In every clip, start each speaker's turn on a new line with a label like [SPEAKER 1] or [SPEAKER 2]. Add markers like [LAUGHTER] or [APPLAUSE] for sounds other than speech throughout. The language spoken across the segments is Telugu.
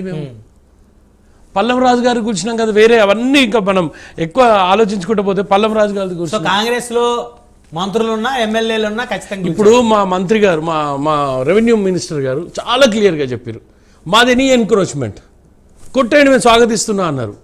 [SPEAKER 1] మేము. పల్లం రాజు గారి కూర్చున్నాం కదా వేరే అవన్నీ ఇంకా మనం ఎక్కువ ఆలోచించుకుంటూ పోతే పల్లం రాజు గారి
[SPEAKER 2] సో
[SPEAKER 1] గురించి
[SPEAKER 2] కాంగ్రెస్లో మంత్రులు ఉన్నా ఎమ్మెల్యేలు ఉన్నా ఖచ్చితంగా
[SPEAKER 1] ఇప్పుడు మా మంత్రి గారు మా మా రెవెన్యూ మినిస్టర్ గారు చాలా క్లియర్గా చెప్పారు. మాది ఎనీ ఎన్క్రోచ్మెంట్ కొట్టేయండి మేము స్వాగతిస్తున్నా అన్నారు.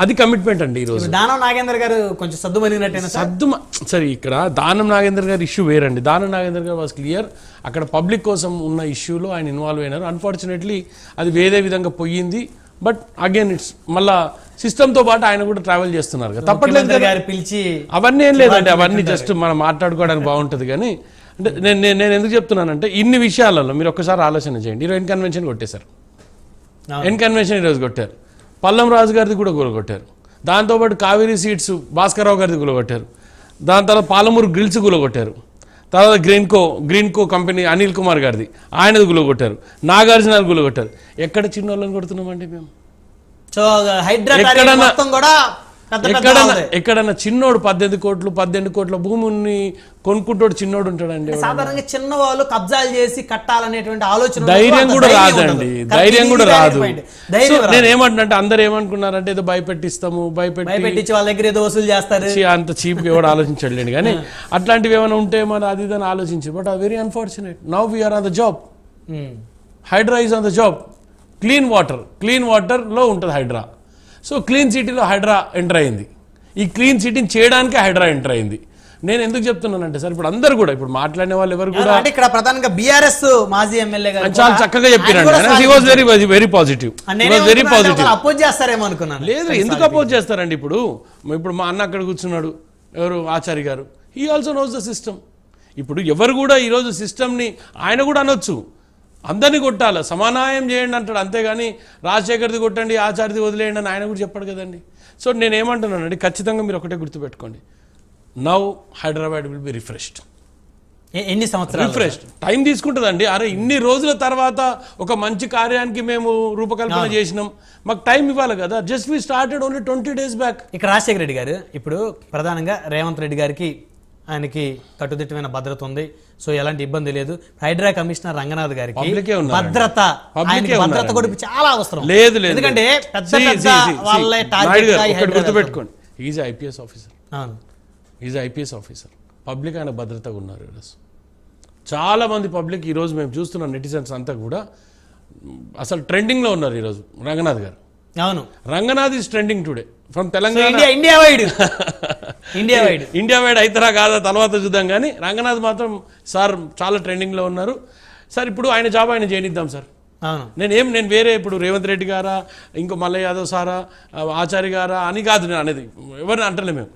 [SPEAKER 1] అది కమిట్మెంట్ అండి ఈరోజు
[SPEAKER 2] దానం నాగేందర్ గారు కొంచెం సద్దు మనిగినట్టేనా సార్?
[SPEAKER 1] ఇక్కడ దానం నాగేందర్ గారి ఇష్యూ వేరండి. దానం నాగేందర్ గారు వాస్ క్లియర్ అక్కడ పబ్లిక్ కోసం ఉన్న ఇష్యూలో ఆయన ఇన్వాల్వ్ అయినారు. అన్ఫార్చునేట్లీ అది వేరే విధంగా పోయింది. బట్ అగైన్ ఇట్స్ మళ్ళా సిస్టంతో పాటు ఆయన కూడా ట్రావెల్ చేస్తున్నారు కదా. తప్పట్లేదు
[SPEAKER 2] పిలిచి
[SPEAKER 1] అవన్నీ ఏం లేదండి. అవన్నీ జస్ట్ మనం మాట్లాడుకోవడానికి బాగుంటుంది కానీ అంటే నేను నేను ఎందుకు చెప్తున్నానంటే ఇన్ని విషయాలలో మీరు ఒక్కసారి ఆలోచన చేయండి. ఈరోజు ఎన్ కన్వెన్షన్ కొట్టేశారు.
[SPEAKER 2] అవును.
[SPEAKER 1] ఎన్ కన్వెన్షన్ ఈరోజు కొట్టారు. పల్లం రాజు గారిది కూడా గులగొట్టారు. దాంతోపాటు కావేరీ సీట్స్ భాస్కరరావు గారిది గులగొట్టారు. దాని తర్వాత పాలమూరు గ్రిల్స్ గులగొట్టారు. తర్వాత గ్రీన్కో గ్రీన్కో కంపెనీ అనిల్ కుమార్ గారిది ఆయనది గులగొట్టారు. నాగార్జున గులగొట్టారు. ఎక్కడ చిన్న వాళ్ళని కొడుతున్నామండి మేము?
[SPEAKER 2] సో హైడ్రా మొత్తం కూడా
[SPEAKER 1] ఎక్కడన్నా. ఎక్కడన్నా చిన్నోడు పద్దెనిమిది కోట్లు పద్దెనిమిది కోట్ల భూమిని కొనుక్కుంటోడు చిన్నోడు ఉంటాడండి?
[SPEAKER 2] సాధారణంగా చిన్న వాళ్ళు కబ్జాలు చేసి కట్టాలనేటువంటి ఆలోచన
[SPEAKER 1] ధైర్యం కూడా రాదండి. ధైర్యం కూడా రాదు. నేను ఏమంటున్నా అందరు ఏమనుకున్నారంటే ఏదో భయపెట్టిస్తాము భయపెట్టి
[SPEAKER 2] వాళ్ళ దగ్గర ఏదో వసూలు చేస్తారు.
[SPEAKER 1] అంత చీప్ ఎవడు ఆలోచించలేండి. కానీ [LAUGHS] అట్లాంటివి ఏమైనా ఉంటే మరి అది ఇదని ఆలోచించి but very unfortunate now we are on the job. HYDRAA is on the job clean water clean వాటర్లో ఉంటుంది హైడ్రా సో క్లీన్ సిటీలో హైడ్రా ఎంటర్ అయింది. ఈ క్లీన్ సిటీని చేయడానికే హైడ్రా ఎంటర్ అయింది. నేను ఎందుకు చెప్తున్నానంటే సార్ ఇప్పుడు అందరు కూడా ఇప్పుడు మాట్లాడిన వాళ్ళు ఎవరు కూడా
[SPEAKER 2] అంటే ఇక్కడ ప్రధానంగా బీఆర్ఎస్ మాజీ ఎమ్మెల్యే గారు
[SPEAKER 1] చాలా చక్కగా was very very positive very positive
[SPEAKER 2] oppose చేస్తారేమో అనుకున్నాను.
[SPEAKER 1] లేదు ఎందుకు అపోజ్ చేస్తారండి ఇప్పుడు? ఇప్పుడు మా అన్న అక్కడ కూర్చున్నాడు ఎవరు? ఆచారి గారు. He also knows the system ఇప్పుడు ఎవరు కూడా ఈరోజు సిస్టమ్ని ఆయన కూడా అనొచ్చు. అందరినీ కొట్టాలి? సమానాయం చేయండి అంటాడు. అంతేగాని రాజశేఖర్ది కొట్టండి ఆచార్యది వదిలేయండి అని ఆయన కూడా చెప్పాడు కదండి. సో నేను ఏమంటున్నానండి ఖచ్చితంగా మీరు ఒకటే గుర్తుపెట్టుకోండి. Now Hyderabad will be refreshed
[SPEAKER 2] ఎన్ని సంవత్సరాలు?
[SPEAKER 1] రిఫ్రెష్డ్ టైం తీసుకుంటుందండి. అరే ఇన్ని రోజుల తర్వాత ఒక మంచి కార్యానికి మేము రూపకల్పన చేసినాం. మాకు టైం ఇవ్వాలి కదా. Just we started only twenty days back
[SPEAKER 2] ఇక్కడ రాజశేఖర రెడ్డి గారు ఇప్పుడు ప్రధానంగా రేవంత్ రెడ్డి గారికి ఆయనకి కట్టుదిట్టమైన భద్రత ఉంది. సో ఎలాంటి ఇబ్బంది లేదు. హైడ్రా కమిషనర్ రంగనాథ్ గారికి. భద్రత భద్రత. కూడా చాలా అవసరం.
[SPEAKER 1] లేదు లేదు
[SPEAKER 2] ఎందుకంటే. పెద్ద పెద్ద. వాళ్ళే టార్గెట్
[SPEAKER 1] గుర్తుపెట్టుకోండి. Is IPS officer is IPS officer public ఆయన భద్రతగా ఉన్నారు ఈరోజు. చాలా మంది పబ్లిక్ ఈరోజు మేము చూస్తున్న నెటిజన్స్ అంతా కూడా అసలు ట్రెండింగ్లో ఉన్నారు ఈరోజు రంగనాథ్ గారు.
[SPEAKER 2] అవును.
[SPEAKER 1] Ranganath is trending today from Telangana
[SPEAKER 2] India India wide India wide
[SPEAKER 1] India wide అవుతారా కాదా? తర్వాత చూద్దాం కానీ రంగనాథ్ మాత్రం సార్ చాలా ట్రెండింగ్లో ఉన్నారు. సార్ ఇప్పుడు ఆయన జాబ్ ఆయన చేయనిద్దాం సార్. నేను ఏం నేను వేరే ఇప్పుడు రేవంత్ రెడ్డి గారా ఇంకో మల్లయ్య యాదవ్ సారా ఆ, ఆచారి గారా అని కాదు నేను అనేది. ఎవరిని అంటలే మేము.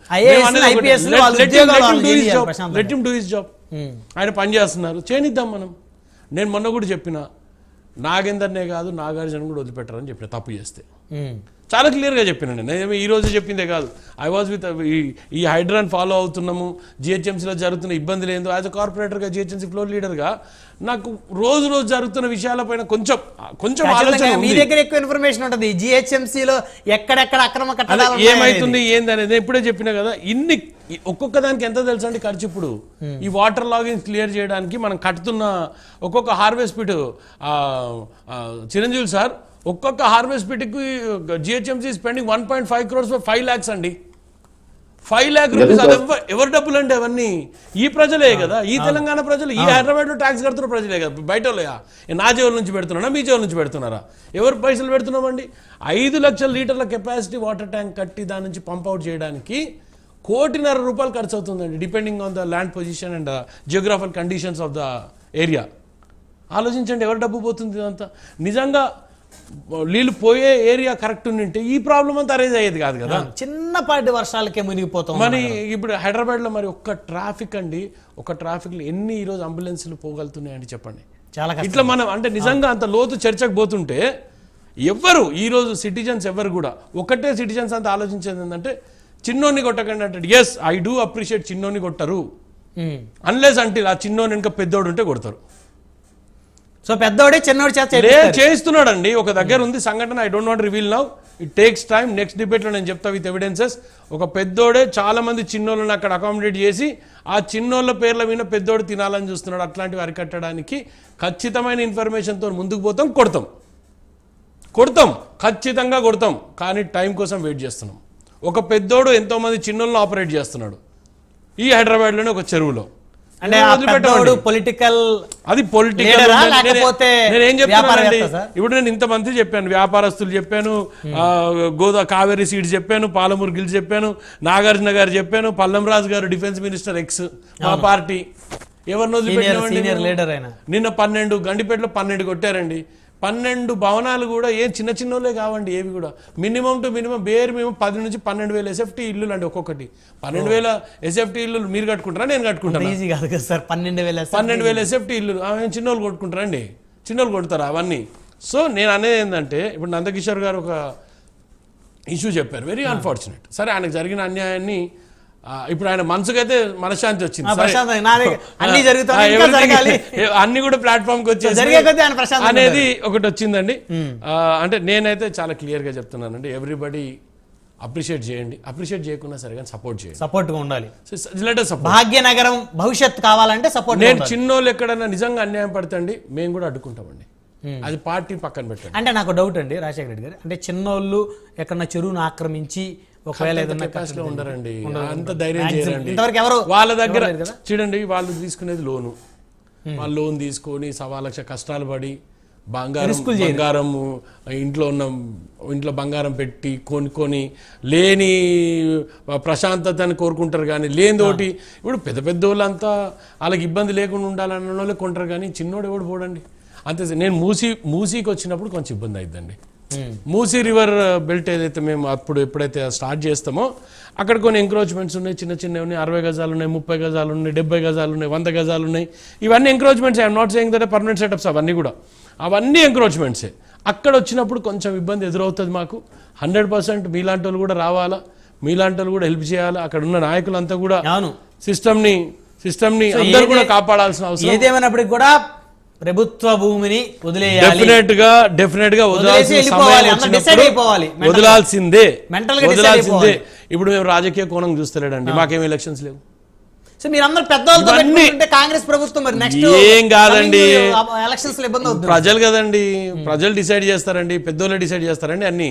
[SPEAKER 2] ఉమ్.
[SPEAKER 1] ఆయన పని చేస్తున్నారు. చేయనిద్దాం మనం. నేను మొన్న కూడా చెప్పిన నాగేందర్నే కాదు నాగార్జున కూడా వదిలిపెట్టారని చెప్పిన తప్పు చేస్తే. చాలా క్లియర్గా చెప్పిన నేను నేనేమి ఈ రోజు చెప్పిందే కాదు. ఐ వాజ్ విత్ ఈ హైడ్రాన్ ఫాలో అవుతున్నాము. జిహెచ్ఎంసీలో జరుగుతున్న ఇబ్బందులు ఏందో యాజ్ అ కార్పొరేటర్గా జిహెచ్ఎంసీ ఫ్లోర్ లీడర్గా నాకు రోజు రోజు జరుగుతున్న విషయాలపైన కొంచెం కొంచెం ఆలోచన
[SPEAKER 2] మీ దగ్గర ఎక్కువ ఇన్ఫర్మేషన్ ఉంటుంది. జిహెచ్ఎంసీ లో ఎక్కడెక్కడ అక్రమ.
[SPEAKER 1] ఏమైతుంది ఏంది అనేది ఇప్పుడే చెప్పిన కదా ఇన్ని ఒక్కొక్క దానికి ఎంత తెలుసు అండి ఖర్చు ఇప్పుడు? ఈ వాటర్ లాగిన్స్ క్లియర్ చేయడానికి మనం కట్టుతున్న ఒక్కొక్క హార్వెస్ట్ పిట్ చిరంజీవి సార్ ఒక్కొక్క harvest పిట్కి GHMC spending one point five crores five lakhs అండి. ఫైవ్ ల్యాక్ రూపీస్ అది ఎవ- ఎవరి డబ్బులు అండి అవన్నీ? ఈ ప్రజలే కదా. ఈ తెలంగాణ ప్రజలు ఈ హైదరాబాద్లో ట్యాక్స్ కడుతున్న ప్రజలే కదా. బయట నా జేబుల నుంచి పెడుతున్నారా? మీ జేబుల నుంచి పెడుతున్నారా? ఎవరు పైసలు పెడుతున్నామండి? ఐదు లక్షల లీటర్ల కెపాసిటీ వాటర్ ట్యాంక్ కట్టి దాని నుంచి పంప్ అవుట్ చేయడానికి కోటిన్నర రూపాయలు ఖర్చు అవుతుందండి depending on the land position and geographical conditions of the area ఆలోచించండి ఎవరి డబ్బు పోతుంది ఇదంతా? నిజంగా నీళ్ళు పోయే ఏరియా కరెక్ట్ ఉండింటే ఈ ప్రాబ్లం అంతా అరేంజ్ అయ్యేది కాదు కదా.
[SPEAKER 2] చిన్నపాటి వర్షాలకే మునిగిపోతాం
[SPEAKER 1] మరి ఇప్పుడు హైదరాబాద్లో మరి ఒక్క ట్రాఫిక్ అండి ఒక ట్రాఫిక్లో ఎన్ని ఈరోజు అంబులెన్స్లు పోగలుగుతున్నాయండి చెప్పండి.
[SPEAKER 2] చాలా
[SPEAKER 1] ఇట్లా మనం అంటే నిజంగా అంత లోతు చర్చకు పోతుంటే ఎవ్వరు ఈరోజు సిటిజన్స్ ఎవరు కూడా ఒకటే సిటిజన్స్ అంతా ఆలోచించేది ఏంటంటే చిన్నోని కొట్టకండి అంటే ఎస్ ఐ డూ అప్రిషియేట్ చిన్నోని కొట్టరు. అన్లెస్ అంటే ఆ చిన్నోని ఇంకా పెద్దోడు ఉంటే కొడతారు.
[SPEAKER 2] సో పెద్దోడే చిన్నోడి చేత చేపిస్తారు.
[SPEAKER 1] చేస్తున్నాడండి ఒక దగ్గర ఉంది సంఘటన I don't want reveal now it takes time next డిబేట్లో నేను చెప్తా విత్ ఎవిడెన్సెస్ ఒక పెద్దోడే చాలా మంది చిన్నోళ్ళని అక్కడ అకామిడేట్ చేసి ఆ చిన్నోళ్ళ పేర్ల మీద పెద్దోడు తినాలని చూస్తున్నాడు. అట్లాంటివి అరికట్టడానికి ఖచ్చితమైన ఇన్ఫర్మేషన్తో ముందుకు పోతాం కొడతాం. కొడతాం. ఖచ్చితంగా కొడతాం. కానీ టైం కోసం వెయిట్ చేస్తున్నాం. ఒక పెద్దోడు ఎంతో మంది చిన్నోళ్ళని ఆపరేట్ చేస్తున్నాడు. ఈ హైదరాబాద్లోనే ఒక చెరువులో.
[SPEAKER 2] అంటే పొలిటికల్
[SPEAKER 1] అది పొలిటికల్? ఇప్పుడు నేను ఇంతమంది చెప్పాను. వ్యాపారస్తులు చెప్పాను. ఆ, గోదా కావేరీ సీడ్స్ చెప్పాను. పాలమూరు గిల్స్ చెప్పాను. నాగార్జున గారు చెప్పాను. పల్లంరాజు గారు డిఫెన్స్ మినిస్టర్ ఎక్స్ మా పార్టీ. ఎవరిని నిన్న పన్నెండు గండిపేటలో పన్నెండు కొట్టారండి. పన్నెండు భవనాలు కూడా ఏం చిన్న చిన్నోళ్ళే కావండి ఏవి కూడా. మినిమం టు మినిమం బేర్ మేము పది నుంచి పన్నెండు వేల ఎస్ఎఫ్టీ ఇల్లు అండి ఒక్కొక్కటి. పన్నెండు వేల ఎస్ఎఫ్టీ ఇల్లు మీరు కట్టుకుంటారా నేను కట్టుకుంటాను?
[SPEAKER 2] ఈజీ కాదు కదా సార్ పన్నెండు వేల
[SPEAKER 1] పన్నెండు వేల ఎస్ఎఫ్టీ ఇల్లు చిన్నోళ్ళు కొట్టుకుంటారండి చిన్నోళ్ళు కొడతారా అవన్నీ? సో నేను అనేది ఏంటంటే ఇప్పుడు నందకిషోర్ గారు ఒక ఇష్యూ చెప్పారు వెరీ అన్ఫార్చునేట్ సరే ఆయనకు జరిగిన అన్యాయాన్ని ఇప్పుడు ఆయన మనసుకైతే మనశ్శాంతి వచ్చింది. [LAUGHS]
[SPEAKER 2] అన్ని జరుగుతాయి
[SPEAKER 1] అన్ని కూడా ప్లాట్ఫామ్కి వచ్చేసి అనేది ఒకటి వచ్చిందండి. అంటే నేనైతే చాలా క్లియర్గా చెప్తున్నానండి ఎవ్రీబడి అప్రిషియేట్ చేయండి. అప్రిషియేట్ చేయకుండా సరే కానీ సపోర్ట్ చేయండి.
[SPEAKER 2] సపోర్ట్గా ఉండాలి భాగ్యనగరం భవిష్యత్ కావాలంటే సపోర్ట్
[SPEAKER 1] నేను చిన్నోళ్ళు ఎక్కడైనా నిజంగా అన్యాయం పడతండి మేము కూడా అడ్డుకుంటామండి. అది పార్టీ పక్కన పెట్టండి.
[SPEAKER 2] అంటే నాకు డౌట్ అండి రాజశేఖర రెడ్డి గారు. అంటే చిన్నోళ్ళు ఎక్కడన్నా చెరువును ఆక్రమించి ఒకవేళ
[SPEAKER 1] కెపాసిటీలో ఉండరండి. అంత ధైర్యం చేయరండి
[SPEAKER 2] ఎవరు
[SPEAKER 1] వాళ్ళ దగ్గర చూడండి వాళ్ళు తీసుకునేది లోను. వాళ్ళు లోన్ తీసుకొని సవా లక్ష కష్టాలు పడి బంగారం బంగారం ఇంట్లో ఉన్న ఇంట్లో బంగారం పెట్టి కొనుక్కొని లేని ప్రశాంతతని కోరుకుంటారు కానీ లేనిదోటి ఇప్పుడు పెద్ద పెద్ద వాళ్ళంతా వాళ్ళకి ఇబ్బంది లేకుండా ఉండాలన్న వాళ్ళే కొంటారు కానీ చిన్నోడు ఎవడు పోడండి? అంతే నేను మూసీ మూసీకి వచ్చినప్పుడు కొంచెం ఇబ్బంది అయిద్దండి. మూసీ రివర్ బెల్ట్ ఏదైతే మేము అప్పుడు ఎప్పుడైతే స్టార్ట్ చేస్తామో అక్కడ కొన్ని ఎంక్రోచ్మెంట్స్ ఉన్నాయి చిన్న చిన్నవి ఉన్నాయి. అరవై గజాలు ఉన్నాయి ముప్పై గజాలు ఉన్నాయి డెబ్బై గజాలు ఉన్నాయి వంద గజాలు ఉన్నాయి. ఇవన్నీ encroachments I'm not saying that permanent setups అవన్నీ కూడా. అవన్నీ ఎంక్రోచ్మెంట్సే అక్కడ వచ్చినప్పుడు కొంచెం ఇబ్బంది ఎదురవుతుంది మాకు. హండ్రెడ్ పర్సెంట్ మీలాంటి వాళ్ళు కూడా రావాలా? మీలాంటి వాళ్ళు కూడా హెల్ప్ చేయాలా? అక్కడ ఉన్న నాయకులంతా కూడా సిస్టమ్ని సిస్టమ్ని అందరూ కూడా కాపాడాల్సిన అవసరం.
[SPEAKER 2] ఏదేమైనప్పటికీ కూడా ప్రభుత్వ భూమిని వదిలేయాలి. డెఫినెట్గా డెఫినెట్గా.
[SPEAKER 1] వదలాల్సిందే వదలాల్సిందే. ఇప్పుడు మేము రాజకీయ కోణం చూస్తలేడండి మాకేం ఎలక్షన్స్ లేవు. ఏం కాదండి. ప్రజలు కదండి. ప్రజలు డిసైడ్ చేస్తారండి పెద్దోళ్ళే డిసైడ్ చేస్తారండి అన్ని.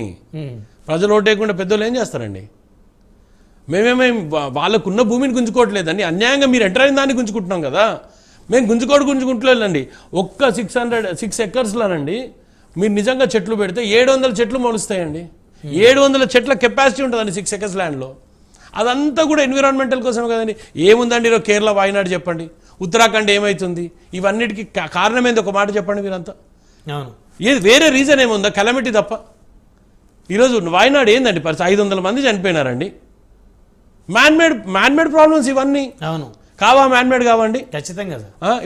[SPEAKER 1] ప్రజలు ఓటేయకుండా పెద్దోళ్ళు ఏం చేస్తారండి? మేమేమే వాళ్ళకున్న భూమిని గుంజుకోవట్లేదండి. అన్యాయంగా మీరు ఎంటర్ అయిన దాన్ని గుంజుకుంటున్నాం కదా. మేము గుంజుకోడు గుంజుకుంటలేదండి ఒక్క సిక్స్ హండ్రెడ్ సిక్స్ ఎకర్స్లోనండి మీరు నిజంగా చెట్లు పెడితే ఏడు వందల చెట్లు మొలుస్తాయండి. ఏడు వందల చెట్ల కెపాసిటీ ఉంటుందండి సిక్స్ ఎకర్స్ ల్యాండ్లో అదంతా కూడా ఎన్విరాన్మెంటల్ కోసమే కదండి. ఏముందండి ఈరోజు కేరళ వాయనాడు చెప్పండి. ఉత్తరాఖండ్ ఏమవుతుంది ఇవన్నిటికీ కారణం ఏంది? ఒక మాట చెప్పండి మీరంతా.
[SPEAKER 2] అవును.
[SPEAKER 1] ఏది వేరే రీజన్ ఏముందా? కెలమిటీ తప్ప. ఈరోజు వాయనాడు ఏందండి? పరిస్థితి ఐదు వందల మంది చనిపోయినారండి. మ్యాన్మేడ్ మ్యాన్మేడ్ ప్రాబ్లమ్స్ ఇవన్నీ.
[SPEAKER 2] అవును.
[SPEAKER 1] కావా మ్యాన్మేడ్ కావండి?
[SPEAKER 2] ఖచ్చితంగా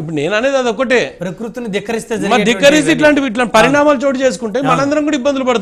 [SPEAKER 1] ఇప్పుడు నేను అనేది అది ఒకటే
[SPEAKER 2] ప్రకృతిని ధిక్కరిస్తే
[SPEAKER 1] మరి
[SPEAKER 2] జరిగేటువంటి
[SPEAKER 1] ధిక్కరిసి ఇట్లాంటివి ఇట్లాంటి పరిణామాలు చోటు చేసుకుంటే మనందరం కూడా ఇబ్బందులు పడతాం.